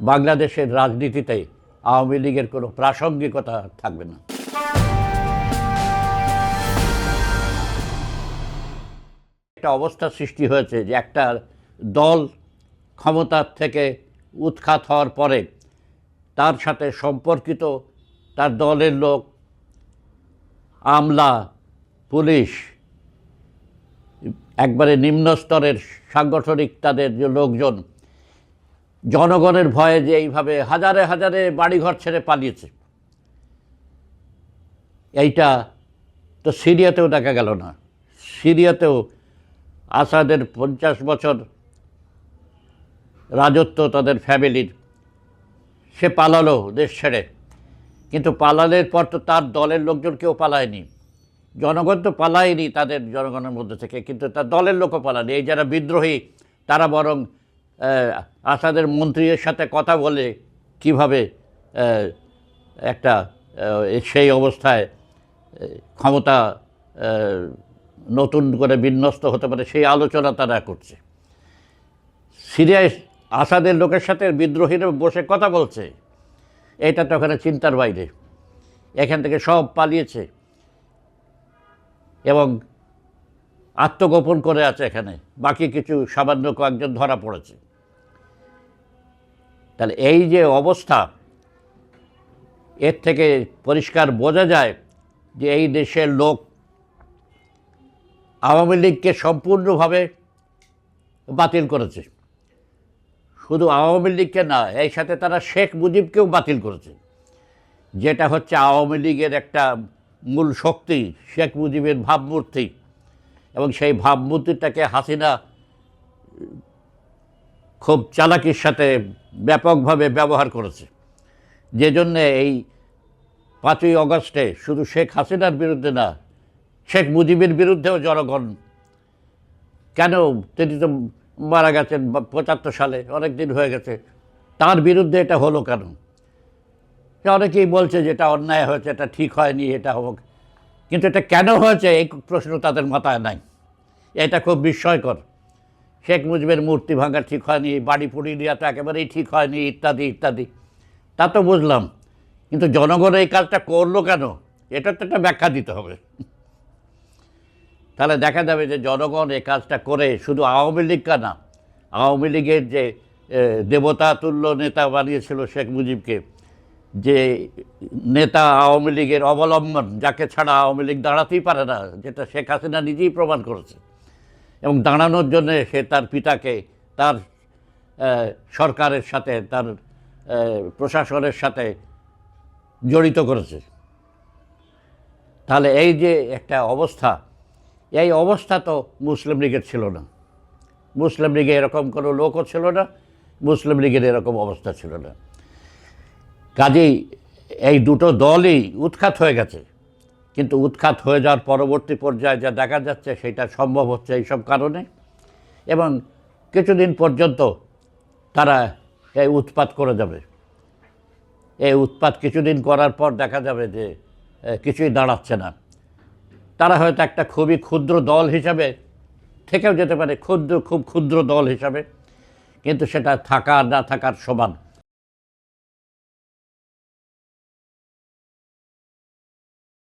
বাংলাদেশের রাজনীতিতে আওয়ামী লীগের কোনো প্রাসঙ্গিকতা থাকবে না। একটা অবস্থা সৃষ্টি হয়েছে যে একটা দল ক্ষমতার থেকে উৎখাত হওয়ার পরে তার সাথে সম্পর্কিত তার দলের লোক, আমলা, পুলিশ, একবারে নিম্ন স্তরের সাংগঠনিক তাদের যে লোকজন জনগণের ভয়ে যে এইভাবে হাজারে হাজারে বাড়িঘর ছেড়ে পালিয়েছে। এইটা তো সিরিয়াতেও দেখা গেল না। সিরিয়াতেও আসাদের পঞ্চাশ বছর রাজত্ব তাদের ফ্যামিলির। সে পালালো দেশ ছেড়ে। কিন্তু পালালের পর তো তার দলের লোকজন কেউ পালায়নি। জনগণ তো পালায়নি তাদের জনগণের মধ্যে থেকে, কিন্তু তার দলের লোকও পালায়নি। এই যারা বিদ্রোহী, তারা বরং আসাদের মন্ত্রীর সাথে কথা বলে কীভাবে একটা সেই অবস্থায় ক্ষমতা নতুন করে বিন্যস্ত হতে পারে সেই আলোচনা তারা করছে। সিরিয়ায় আসাদের লোকের সাথে বিদ্রোহীরা বসে কথা বলছে। এটা তো ওখানে চিন্তার বাইরে। এখান থেকে সব পালিয়েছে। এবং আত্মগোপন করে আছে এখানে। বাকি কিছু সামান্য কয়েকজন ধরা পড়েছে। তাহলে এই যে অবস্থা, এর থেকে পরিষ্কার বোঝা যায় যে এই দেশের লোক আওয়ামী লীগকে সম্পূর্ণভাবে বাতিল করেছে। শুধু আওয়ামী লীগকে না এই সাথে তারা শেখ মুজিবকেও বাতিল করেছে। যেটা হচ্ছে আওয়ামী লীগের একটা মূল শক্তি, শেখ মুজিবের ভাবমূর্তি। এবং সেই ভাবমূর্তিটাকে হাসিনা খুব চালাকির সাথে ব্যাপকভাবে ব্যবহার করেছে। যে জন্যে এই পাঁচই অগস্টে শুধু শেখ হাসিনার বিরুদ্ধে না, শেখ মুজিবের বিরুদ্ধেও জনগণ, কেন তিনি তো মারা গেছেন পঁচাত্তর সালে, অনেক দিন হয়ে গেছে, তার বিরুদ্ধে এটা হলো কেন? অনেকেই বলছে যে এটা অন্যায় হয়েছে, এটা ঠিক হয়নি, এটা হোক, কিন্তু এটা কেন হয়েছে এই প্রশ্ন তাদের মাথায় নাই। এটা খুব বিস্ময়কর। শেখ মুজিবের মূর্তি ভাঙা ঠিক হয়নি বাড়ি পুড়িয়ে দেওয়া তো একেবারেই ঠিক হয়নি ইত্যাদি ইত্যাদি। তা তো বুঝলাম কিন্তু জনগণ এই কাজটা করল কেন? এটা তো একটা ব্যাখ্যা দিতে হবে। তাহলে দেখা যাবে যে জনগণ এই কাজটা করে শুধু আওয়ামী লীগকে না আওয়ামী লীগের যে এ, দেবতা তুল্য নেতা বানিয়েছিল শেখ মুজিবকে যে নেতা আওয়ামী লীগের অবলম্বন যাকে ছাড়া আওয়ামী লীগ দাঁড়াতেই পারে না যেটা শেখ হাসিনা নিজেই প্রমাণ করেছে। এবং দাঁড়ানোর জন্য সে তার পিতাকে, তার সরকারের সাথে, তার প্রশাসনের সাথে জড়িত করেছে। তাহলে এই যে একটা অবস্থা, এই অবস্থা তো মুসলিম লীগের ছিল না। মুসলিম লীগে এরকম কোনো লোকও ছিল না, মুসলিম লীগের এরকম অবস্থা ছিল না। কাজেই এই দুটো দলই উৎখাত হয়ে গেছে। কিন্তু উৎখাত হয়ে যাওয়ার পরবর্তী পর্যায়ে যা দেখা যাচ্ছে সেটা সম্ভব হচ্ছে এইসব কারণে। এবং কিছুদিন পর্যন্ত তারা এই উৎপাত করে যাবে। এই উৎপাত কিছুদিন করার পর দেখা যাবে যে কিছুই দাঁড়াচ্ছে না। তারা হয়তো একটা খুবই ক্ষুদ্র দল হিসাবে থেকেও যেতে পারে, ক্ষুদ্র, খুব ক্ষুদ্র দল হিসাবে। কিন্তু সেটা থাকা না থাকার সমান।